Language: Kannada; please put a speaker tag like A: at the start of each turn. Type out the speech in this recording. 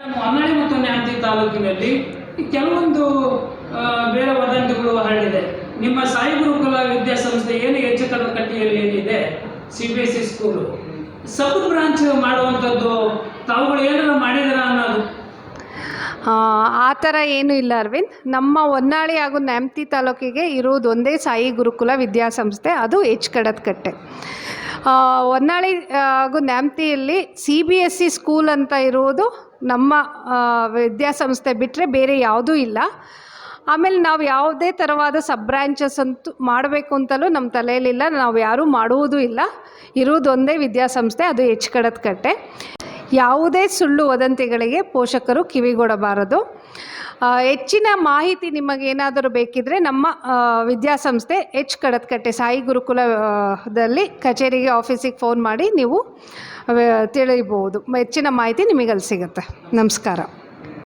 A: ಹೊನ್ನಾಳಿ ಮತ್ತು ನ್ಯಾಂತಿ ತಾಲೂಕಿನಲ್ಲಿ ಕೆಲವೊಂದು ಬೇರೆ ವದಂತಿಗಳು ಹರಡಿದೆ. ನಿಮ್ಮ ಸಾಯಿ ಗುರುಕುಲ ವಿದ್ಯಾಸಂಸ್ಥೆ ಏನು ಕಟ್ಟಿಯಲ್ಲಿ ಏನಿದೆ? C B S C school. Sub branch ಮಾಡುವಂಥದ್ದು ತಾವುಗಳು ಏನಾರ ಮಾಡಿದಾರ ಅನ್ನೋದು
B: ಆ, ಥರ ಏನೂ ಇಲ್ಲ ಅರವಿಂದ್. ನಮ್ಮ ಹೊನ್ನಾಳಿ ಹಾಗೂ ನ್ಯಾಮತಿ ತಾಲೂಕಿಗೆ ಇರುವುದು ಒಂದೇ ಸಾಯಿ ಗುರುಕುಲ ವಿದ್ಯಾಸಂಸ್ಥೆ ಅದು ಎಚ್ ಕಡದಕಟ್ಟೆ ಹೊನ್ನಾಳಿ ಹಾಗೂ ನ್ಯಾಮತಿಯಲ್ಲಿ C B S C school ಅಂತ ಇರುವುದು ನಮ್ಮ ವಿದ್ಯಾಸಂಸ್ಥೆ ಬಿಟ್ಟರೆ ಬೇರೆ ಯಾವುದೂ ಇಲ್ಲ. ಆಮೇಲೆ ನಾವು ಯಾವುದೇ ಥರವಾದ ಸಬ್ ಬ್ರ್ಯಾಂಚಸ್ ಅಂತೂ ಮಾಡಬೇಕು ಅಂತಲೂ ನಮ್ಮ ತಲೆಯಲ್ಲಿಲ್ಲ ನಾವು ಯಾರೂ ಮಾಡುವುದೂ ಇಲ್ಲ. ಇರುವುದೊಂದೇ ವಿದ್ಯಾಸಂಸ್ಥೆ ಅದು ಹೆಚ್ ಕಡತ್ಕಟ್ಟೆ. ಯಾವುದೇ ಸುಳ್ಳು ವದಂತಿಗಳಿಗೆ ಪೋಷಕರು ಕಿವಿಗೊಡಬಾರದು. ಹೆಚ್ಚಿನ ಮಾಹಿತಿ ನಿಮಗೇನಾದರೂ ಬೇಕಿದ್ದರೆ ನಮ್ಮ ವಿದ್ಯಾಸಂಸ್ಥೆ ಎಚ್ ಕಡತ್ಕಟ್ಟೆ ಸಾಯಿ ಗುರುಕುಲದಲ್ಲಿ ಕಚೇರಿಗೆ ಆಫೀಸಿಗೆ ಫೋನ್ ಮಾಡಿ ನೀವು ತಿಳಿಯಬಹುದು. ಹೆಚ್ಚಿನ ಮಾಹಿತಿ ನಿಮಗೆ ಅಲ್ಲಿ ಸಿಗುತ್ತೆ. ನಮಸ್ಕಾರ.